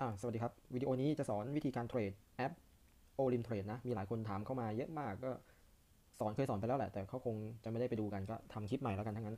อ่าสวัสดีครับ วิดีโอนี้จะสอนวิธีการเทรดแอป o l i m Trade นะ มีหลายคนถามเข้ามาเยอะมากก็สอนเคยสอนไปแล้วแหละ แต่เขาคงจะไม่ได้ไปดูกันก็ทำคลิปใหม่แล้วกันทั้งนั้น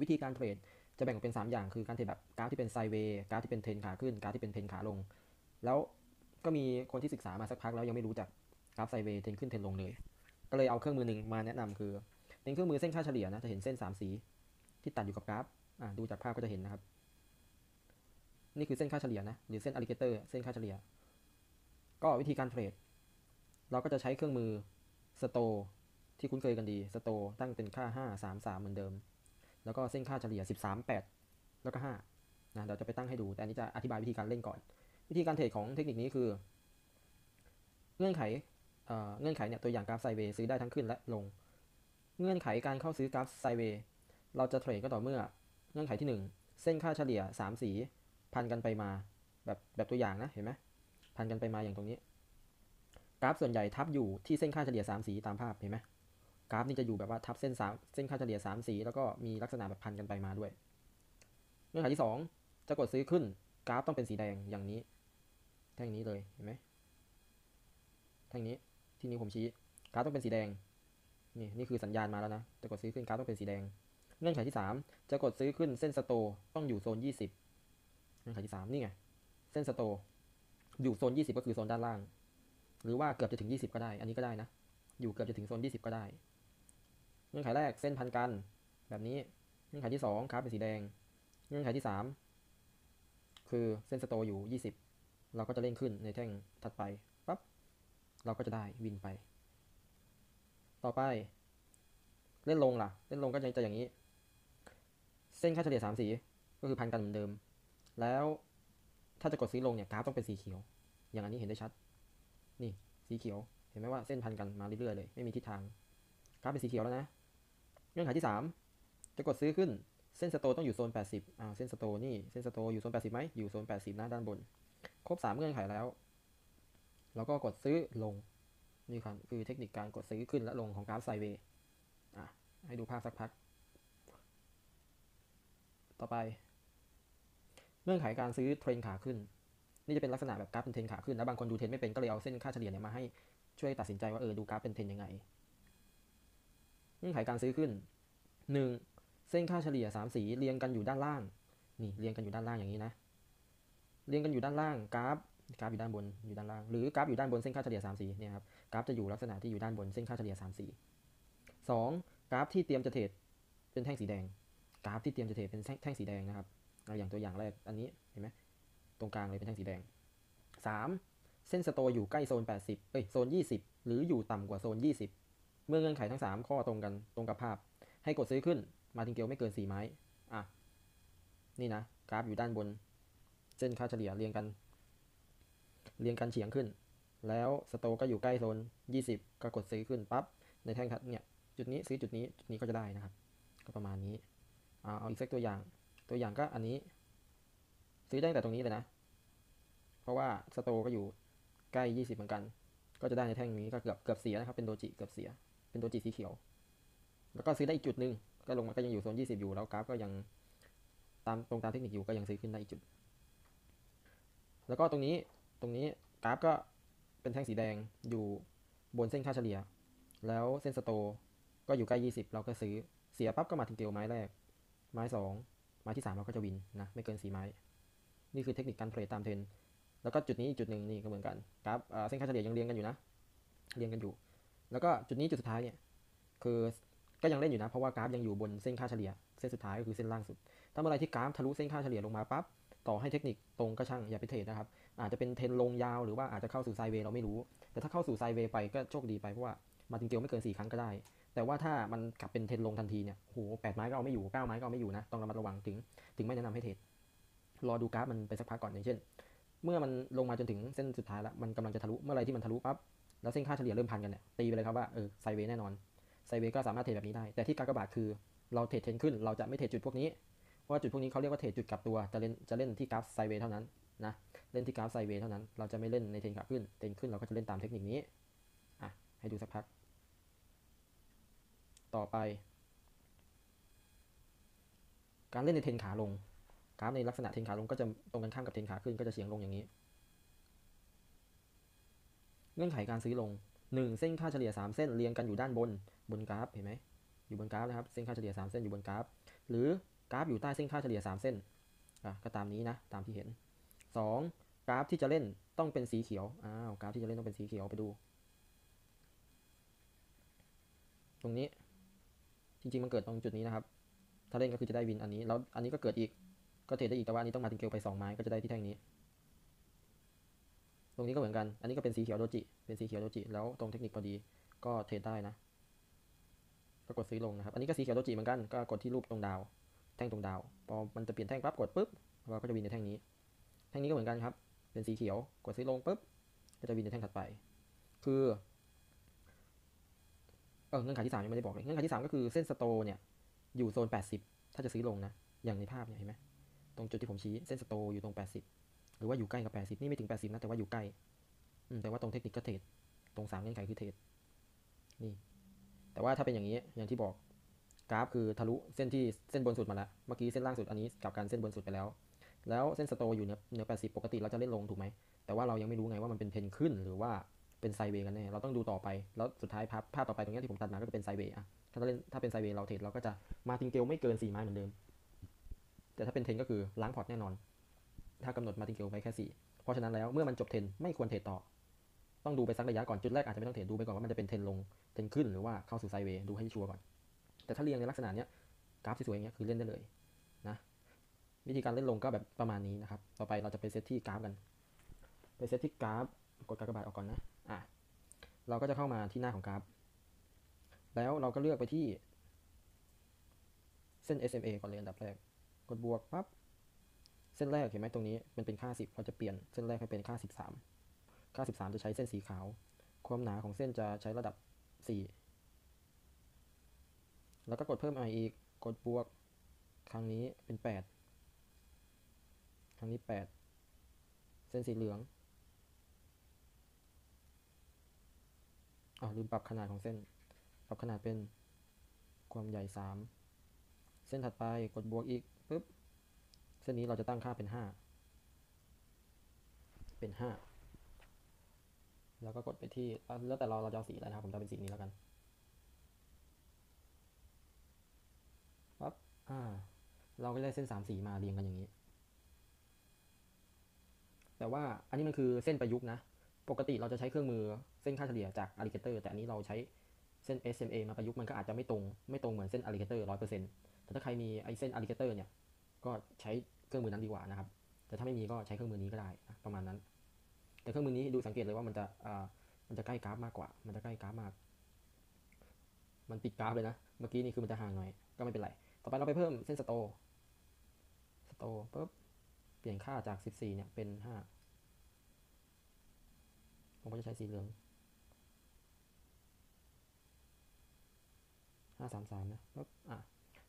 วิธีการเทรดจะแบ่งออกเป็น 3 อย่าง คือการเทรดแบบกราฟที่เป็นไซเวย์กราฟที่เป็นเทรนขาขึ้นกราฟที่เป็นเทรนขาลง แล้วก็มีคนที่ศึกษามาสักพักแล้วยังไม่รู้จักกราฟไซเวย์เทรนขึ้นเทรนลงเลย ก็เลยเอาเครื่องมือหนึ่งมาแนะนำคือเป็นเครื่องมือเส้นค่าเฉลี่ยนะจะเห็นเส้น3สีที่ตัดอยู่กับกราฟอ่าดูจากภาพก็จะเห็นนะครับ นี่คือเส้นค่าเฉลี่ยนะ หรือเส้นอลิเกเตอร์เส้นค่าเฉลี่ย ก็วิธีการเทรด เราก็จะใช้เครื่องมือสโตที่คุ้นเคยกันดีสโตตั้งเป็นค่า 5 3 3 เหมือนเดิม แล้วก็เส้นค่าเฉลี่ย 13 8 แล้วก็5นะเราจะไปตั้งให้ดู แต่อันนี้จะอธิบายวิธีการเล่นก่อน วิธีการเทรดของเทคนิคนี้คือ เงื่อนไขเงื่อนไขเนี่ยตัวอย่างกราฟไซเวย์ซื้อได้ทั้งขึ้นและลง เงื่อนไขการเข้าซื้อกราฟไซเวย์เราจะเทรดก็ต่อเมื่อ เงื่อนไขที่ 1 เส้นค่าเฉลี่ย 3 สี พันกันไปมา แบบแบบตัวอย่างนะเห็นไหมพันกันไปมาอย่างตรงนี้ กราฟส่วนใหญ่ทับอยู่ที่เส้นค่าเฉลี่ย 3 สีตามภาพเห็นไหมกราฟนี่จะอยู่แบบว่าทับเส้น3เส้นค่าเฉลี่ย 3 สี แล้วก็มีลักษณะแบบพันกันไปมาด้วย เงื่อนไขที่ 2 จะกดซื้อขึ้นกราฟต้องเป็นสีแดงอย่างนี้ แท่งนี้เลยเห็นไหมแท่งนี้ที่นิ้วผมชี้กราฟต้องเป็นสีแดงนี่นี่คือสัญญาณมาแล้วนะ จะกดซื้อขึ้นกราฟต้องเป็นสีแดง เงื่อนไขที่ 3 จะกดซื้อขึ้นเส้นสโตต้องอยู่โซน 20 เงื่อนไขที่3นี่ไง เส้นสโตอยู่โซน20ก็คือโซนด้านล่าง หรือว่าเกือบจะถึง20ก็ได้ อันนี้ก็ได้นะ อยู่เกือบจะถึงโซน20ก็ได้ เงื่อนไขแรกเส้นพันกัน แบบนี้ เงื่อนไขที่2ครับเป็นสีแดง เงื่อนไขที่3คือเส้นสโตอยู่20เราก็จะเล่นขึ้นในแท่งถัดไปปั๊บเราก็จะได้วินไป ต่อไป เล่นลงล่ะ เล่นลงก็จะอย่างนี้ เส้นค่าเฉลี่ย3สี ก็คือพันกันเหมือนเดิม แล้วถ้าจะกดซื้อลงเนี่ยกราฟต้องเป็นสีเขียว อย่างอันนี้เห็นได้ชัด นี่สีเขียว เห็นไหมว่าเส้นพันกันมาเรื่อยๆเลย ไม่มีทิศทาง กราฟเป็นสีเขียวแล้วนะ เงื่อนไขที่ 3 จะกดซื้อขึ้น เส้นสโตต้องอยู่โซน 80อ่าเส้นสโตนี่ เส้นสโตอยู่โซน 80ไหมอยู่โซน 80 นะด้านบน ครบ 3 เงื่อนไขแล้วเราก็กดซื้อลง นี่ครับคือเทคนิคการกดซื้อขึ้นและลงของกราฟไซเวย์อะให้ดูภาพสักพัก ต่อไป เงื่อนไขการซื้อเทรนขาขึ้น นี่จะเป็นลักษณะแบบกราฟเป็นเทรนขาขึ้นแล้วบางคนดูเทรนไม่เป็นก็เลยเอาเส้นค่าเฉลี่ยเนี่ยมาให้ช่วยตัดสินใจว่าเออดูกราฟเป็นเทรนยังไง เงื่อนไขการซื้อขึ้น 1. เส้นค่าเฉลี่ย 3 สีเรียงกันอยู่ด้านล่าง นี่เรียงกันอยู่ด้านล่างอย่างนี้นะ เรียงกันอยู่ด้านล่างกราฟกราฟอยู่ด้านบนอยู่ด้านล่างหรือกราฟอยู่ด้านบนเส้นค่าเฉลี่ย3สีเนี่ยครับกราฟจะอยู่ลักษณะที่อยู่ด้านบนเส้นค่าเฉลี่ย3สี 2. กราฟที่เตรียมจะเทรดเป็นแท่งสีแดง กราฟที่เตรียมจะเทรดเป็นแท่งสีแดงนะครับ เอาอย่างตัวอย่างแรกอันนี้เห็นไหมตรงกลางเลยเป็นแท่งสีแดง 3. เส้นสโตอยู่ใกล้โซน 80เอ้ยโซน 20 หรืออยู่ต่ำกว่าโซน 20 เมื่อเงื่อนไขทั้ง 3 ข้อตรงกันตรงกับภาพ ให้กดซื้อขึ้นมาทิงเกลไม่เกิน 4 ไม้ อะ นี่นะ กราฟอยู่ด้านบน เส้นค่าเฉลี่ยเรียงกัน เรียงกันเฉียงขึ้น แล้วสโตก็อยู่ใกล้โซน 20 ก็กดซื้อขึ้นปั๊บในแท่งเนี่ยจุดนี้ซื้อจุดนี้จุดนี้ก็จะได้นะครับ ก็ประมาณนี้เอาอีกสักตัวอย่าง ตัวอย่างก็อันนี้ ซื้อได้แต่ตรงนี้เลยนะ เพราะว่าสโตก็อยู่ใกล้ 20 เหมือนกัน ก็จะได้ในแท่งนี้ก็เกือบเกือบเสียนะครับ เป็นโดจิเกือบเสีย เป็นโดจิสีเขียว แล้วก็ซื้อได้อีกจุดหนึ่งก็ลงมาก็ยังอยู่โซน 20 อยู่แล้วกราฟก็ยังตามตรงตามเทคนิคอยู่ก็ยังซื้อขึ้นได้อีกจุด แล้วก็ตรงนี้ตรงนี้กราฟก็เป็นแท่งสีแดงอยู่บนเส้นค่าเฉลี่ย แล้วเส้นสโตก็อยู่ใกล้ 20 เราก็ซื้อเสียปั๊บก็มาถึงเกลไม้แรก ไม้ 2 ไม้ที่ 3 เราก็จะวินนะไม่เกิน 4 ไม้ นี่คือเทคนิคการเทรดตามเทรนแล้วก็จุดนี้จุดหนึ่งนี่ก็เหมือนกันกราฟเส้นค่าเฉลี่ยยังเรียงกันอยู่นะ เรียงกันอยู่ แล้วก็จุดนี้จุดสุดท้ายเนี่ยคือก็ยังเล่นอยู่นะ เพราะว่ากราฟยังอยู่บนเส้นค่าเฉลี่ย เส้นสุดท้ายก็คือเส้นล่างสุด ถ้าเมื่อไรที่กราฟทะลุเส้นค่าเฉลี่ยลงมาปั๊บต่อให้เทคนิคตรงก็ช่างอย่าไปเทรดนะครับ อาจจะเป็นเทรนลงยาวหรือว่าอาจจะเข้าสู่ไซเวย์เราไม่รู้ แต่ถ้าเข้าสู่ไซเวย์ไปก็โชคดีไปเพราะว่ามาติงเกลไม่เกิน4ครั้งก็ได้ แต่ว่าถ้ามันกลับเป็นเทนลงทันทีเนี่ยโหแปดไม้ก็เอาไม่อยู่เก้าไม้ก็เอาไม่อยู่นะ ต้องระมัดระวังถึง ถึงไม่แนะนำให้เทรดรอดูกราฟมันไปสักพักก่อนอย่างเช่น เมื่อมันลงมาจนถึงเส้นสุดท้ายแล้วมันกำลังจะทะลุเมื่อไรที่มันทะลุปั๊บแล้วเส้นค่าเฉลี่ยเริ่มพันกันเนี่ยตีไปเลยครับว่าเออไซเวย์แน่นอนไซเวย์ก็สามารถเทรดแบบนี้ได้ แต่ที่กากบาทคือเราเทรดเทนขึ้น เราจะไม่เทรดจุดพวกนี้ เพราะว่าจุดพวกนี้เขาเรียกว่าเทรดจุดกลับตัว จะเล่นจะเล่นที่กราฟไซเวย์เท่านั้นนะ เล่นที่กราฟไซเวย์เท่านั้น เราจะไม่เล่นในเทรนขาขึ้น เทรนขึ้นเราก็จะเล่นตามเทคนิคนี้ อะ ให้ดูสักพัก ต่อไป การเล่นในเทนขาลงกราฟในลักษณะเทนขาลงก็จะตรงกันข้ามกับเทนขาขึ้นก็จะเฉียงลงอย่างนี้ เงื่อนไขการซื้อลง 1 เส้นค่าเฉลี่ย 3 เส้นเรียงกันอยู่ด้านบนบนกราฟเห็นไหมอยู่บนกราฟนะครับเส้นค่าเฉลี่ย 3 เส้นอยู่บนกราฟ หรือกราฟอยู่ใต้เส้นค่าเฉลี่ย 3 เส้นก็ตามนี้นะตามที่เห็น 2. กราฟที่จะเล่นต้องเป็นสีเขียวอ้าวกราฟที่จะเล่นต้องเป็นสีเขียวไปดู ตรงนี้ จริงๆมันเกิดตรงจุดนี้นะครับ ถ้าเล่นก็คือจะได้วินอันนี้แล้วอันนี้ก็เกิดอีกก็เทรดได้อีกแต่ว่าอันนี้ต้องมาติงเกลไป2ไม้ก็จะได้ที่แท่งนี้ ตรงนี้ก็เหมือนกัน อันนี้ก็เป็นสีเขียวโดจิเป็นสีเขียวโดจิแล้วตรงเทคนิคพอดีก็เทรดได้นะก็กดซื้อลงนะครับ อันนี้ก็สีเขียวโดจิเหมือนกันก็กดที่รูปตรงดาว แท่งตรงดาว พอมันจะเปลี่ยนแท่งปั๊บกดปุ๊บเราก็จะวินในแท่งนี้ แท่งนี้ก็เหมือนกันครับ เป็นสีเขียวกดซื้อลงปุ๊บก็จะวินในแท่งถัดไป คือ เออเงื่อนไขที่3ยังไม่ได้บอกเลยเงื่อนไขที่3ก็คือเส้นสโตเนี่ยอยู่โซน 80 ถ้าจะซื้อลงนะ อย่างในภาพเนี่ยเห็นไหมตรงจุดที่ผมชี้เส้นสโตอยู่ตรง 80 หรือว่าอยู่ใกล้กับ 80 นี่ไม่ถึง 80 นะ แต่ว่าอยู่ใกล้แต่ว่าตรงเทคนิคก็เทรดตรง3เงื่อนไขคือเทรดนี่ แต่ว่าถ้าเป็นอย่างนี้อย่างที่บอกกราฟคือทะลุเส้นที่เส้นบนสุดมาแล้วเมื่อกี้เส้นล่างสุดอันนี้กลับกันเส้นบนสุดไปแล้ว แล้วเส้นสโตอยู่เหนือเหนือ80 ปกติเราจะเล่นลงถูกไหมแต่ว่าเรายังไม่รู้ไงว่ามันเป็นเทรนขึ้นหรือว่า เป็นไซเวย์กันแน่ เราต้องดูต่อไป แล้วสุดท้ายภาพภาพต่อไปตรงนี้ที่ผมตัดมาก็จะเป็นไซเวย์อะถ้าเล่นถ้าเป็นไซเวย์เราเทรดเราก็จะมาติงเกลไม่เกิน4ไม้เหมือนเดิม แต่ถ้าเป็นเทนก็คือล้างพอร์ตแน่นอน ถ้ากำหนดมาติงเกลไว้แค่4เพราะฉะนั้นแล้วเมื่อมันจบเทนไม่ควรเทรดต่อ ต้องดูไปสักระยะก่อนจุดแรกอาจจะไม่ต้องเทรดดูไปก่อนว่ามันจะเป็นเทนลงเทนขึ้นหรือว่าเข้าสู่ไซเวย์ดูให้ชัวร์ก่อน แต่ถ้าเรียงในลักษณะเนี้ยกราฟสวยๆอย่างเงี้ยคือเล่นได้เลยนะวิธีการเล่นลงก็แบบประมาณนี้นะครับ ต่อไปเราจะไปเซตที่กราฟกัน ไปเซตที่กราฟ กดกากบาทออกก่อนนะ อะเราก็จะเข้ามาที่หน้าของกราฟ แล้วเราก็เลือกไปที่ เส้น SMA ก่อนเลยอันดับแรก กดบวกปั๊บ เส้นแรกเห็นไหมตรงนี้มันเป็นค่า 10 เราจะเปลี่ยนเส้นแรกให้เป็นค่า 13 ค่า 13 จะใช้เส้นสีขาว ความหนาของเส้นจะใช้ระดับ 4 แล้วก็กดเพิ่ม i อีก กดบวก ครั้งนี้เป็น 8 ครั้งนี้ 8 เส้นสีเหลือง อ่าลืมปรับขนาดของเส้น ปรับขนาดเป็นความใหญ่ 3 เส้นถัดไปกดบวกอีกปุ๊บ เส้นนี้เราจะตั้งค่าเป็น 5 เป็น 5 แล้วก็กดไปที่ แล้วแต่เราเราจะเอาสีอะไรนะครับ ผมจะเอาเป็นสีนี้แล้วกันปั๊บ อ่า เราก็ได้เส้น 3 สีมาเรียงกันอย่างนี้ แต่ว่าอันนี้มันคือเส้นประยุกต์นะ ปกติเราจะใช้เครื่องมือเส้นค่าเฉลี่ยจาก alligator แต่อันนี้เราใช้เส้น SMA มาประยุกต์มันก็อาจจะไม่ตรงไม่ตรงเหมือนเส้น alligator ร้อยเปอร์เซ็นต์แต่ถ้าใครมีไอเส้น alligator เนี่ยก็ใช้เครื่องมือนั้นดีกว่านะครับ แต่ถ้าไม่มีก็ใช้เครื่องมือนี้ก็ได้นะประมาณนั้น แต่เครื่องมือนี้ดูสังเกตเลยว่ามันจะอ่ามันจะใกล้กราฟมากกว่า มันจะใกล้กราฟมาก มันติดกราฟเลยนะ เมื่อกี้นี่คือมันจะห่างหน่อย ก็ไม่เป็นไร ต่อไปเราไปเพิ่มเส้นสโตสโตปุ๊บ เปลี่ยนค่าจาก 14 เนี่ย เป็น 5 ผมก็จะใช้สีเหลือง533นะปุ๊บอะ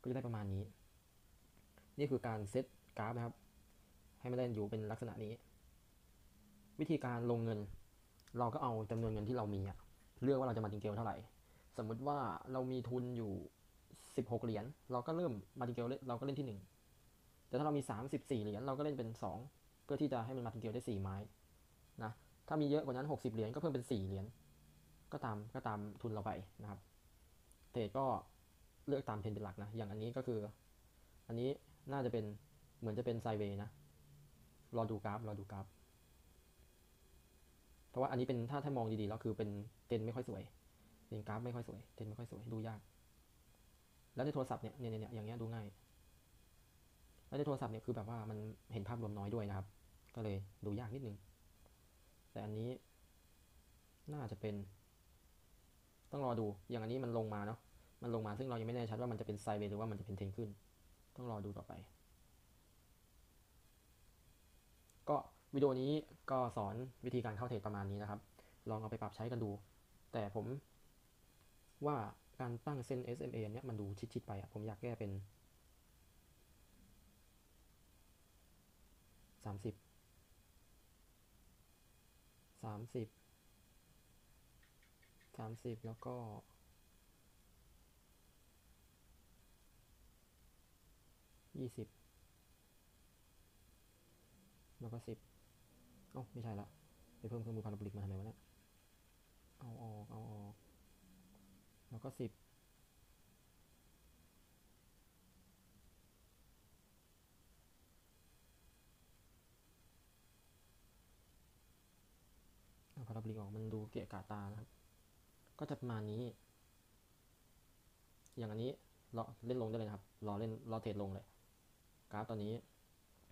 ก็จะได้ประมาณนี้ นี่คือการเซตกราฟนะครับ ให้มันเล่นอยู่เป็นลักษณะนี้ วิธีการลงเงิน เราก็เอาจำนวนเงินที่เรามีอะเลือกว่าเราจะมาติงเกลเท่าไหร่ สมมุติว่าเรามีทุนอยู่16เหรียญเราก็เริ่มมาติงเกลเราก็เล่นที่1แต่ถ้าเรามี34เหรียญเราก็เล่นเป็น2เพื่อที่จะให้มันมาติงเกลได้4ไม้นะ ถ้ามีเยอะกว่านั้น 60 เหรียญก็เพิ่มเป็น 4 เหรียญก็ตามก็ตามทุนเราไปนะครับ เทรดก็เลือกตามเทรนเป็นหลักนะ อย่างอันนี้ก็คือ อันนี้น่าจะเป็นเหมือนจะเป็นไซเวย์นะ รอดูกราฟ รอดูกราฟ เพราะว่าอันนี้เป็นถ้าถ้ามองดีๆแล้วคือเป็นเทรนไม่ค่อยสวยเทรนกราฟไม่ค่อยสวย เทรนไม่ค่อยสวย ดูยาก แล้วในโทรศัพท์เนี่ยเนี่ยเนี่ยอย่างเงี้ยดูง่าย แล้วในโทรศัพท์เนี่ยคือแบบว่ามันเห็นภาพรวมน้อยด้วยนะครับ ก็เลยดูยากนิดนึง แต่อันนี้ น่าจะเป็น ต้องรอดูอย่างอันนี้มันลงมาเนาะมันลงมาซึ่งเรายังไม่แน่ชัดว่ามันจะเป็นไซเวหรือว่ามันจะเป็นเทรนขึ้น ต้องรอดูต่อไป ก็วิดีโอนี้ก็สอนวิธีการเข้าเทรดประมาณนี้นะครับ ลองเอาไปปรับใช้กันดู แต่ผมว่าการตั้งเส้น SMA เนี่ยมันดูชิดๆไปอะผมอยากแก้เป็นสาม สามสิบสามสิบแล้วก็ยี่สิบแล้วก็สิบเอ้าไม่ใช่ละไปเพิ่มเครื่องมือพาราโบลิกมาทำไมวะเนี่ยเอาออก เอาออก แล้วก็สิบ เอาพาราโบลิกออกมันดูเกะกะตานะครับ ก็จะประมาณนี้ อย่างอันนี้รอเล่นลงได้เลยครับรอเล่นรอเทรดลงเลย กราฟตอนนี้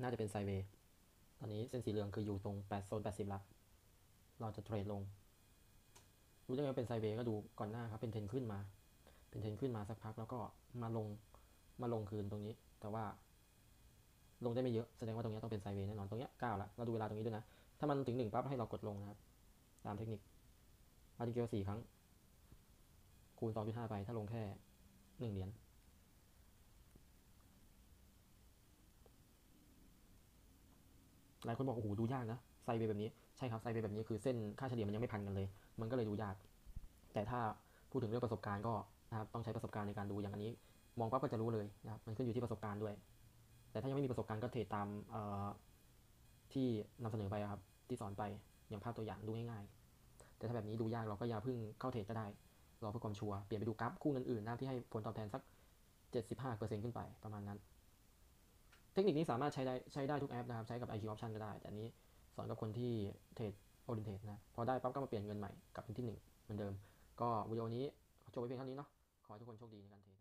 น่าจะเป็นไซเวย์ตอนนี้เส้นสีเหลืองคืออยู่ตรง8โซน80ละเราจะเทรดลงรู้ได้ไงเป็นไซเวย์ก็ดูก่อนหน้าครับ เป็นเทรนขึ้นมา เป็นเทรนขึ้นมาสักพักแล้วก็มาลงมาลงคืนตรงนี้ แต่ว่า ลงได้ไม่เยอะแสดงว่าตรงนี้ต้องเป็นไซเวย์แน่นอนตรงนี้ย9ละเราดูเวลาตรงนี้ด้วยนะ ถ้ามันถึง1ปั๊บให้เรากดลงนะครับ ตามเทคนิคมาจิเกลสี่ครั้ง คูณ2.5ไป ถ้าลงแค่หนึ่งเหรียญหลายคนบอกโอ้โหดูยากนะไซเวย์แบบนี้ใช่ครับไซเวย์แบบนี้คือเส้นค่าเฉลี่ยมันยังไม่พันกันเลย มันก็เลยดูยาก แต่ถ้าพูดถึงเรื่องประสบการณ์ก็นะครับต้องใช้ประสบการณ์ในการดูอย่างอันนี้ มองปั๊บก็จะรู้เลยนะครับมันขึ้นอยู่ที่ประสบการณ์ด้วย แต่ถ้ายังไม่มีประสบการณ์ก็เทรดตามที่นำเสนอไปครับ ที่สอนไปอย่างภาพตัวอย่างดูง่ายๆ แต่ถ้าแบบนี้ดูยากเราก็อย่าเพิ่งเข้าเทรดก็ได้ รอเพื่อความชัวร์เปลี่ยนไปดูกราฟคู่เงินอื่นนะที่ให้ผลตอบแทนสัก 75%ขึ้นไปประมาณนั้น เทคนิคนี้สามารถใช้ได้ใช้ได้ทุกแอปนะครับใช้กับ IQ Option ก็ได้ แต่อันนี้สอนกับคนที่เทรดโอลินเทรดนะพอได้ปั๊บก็มาเปลี่ยนเงินใหม่กลับเป็นที่หนึ่งเหมือนเดิม ก็วิดีโอนี้จบไปเพียงเท่านี้เนาะขอให้ทุกคนโชคดีในการเทรด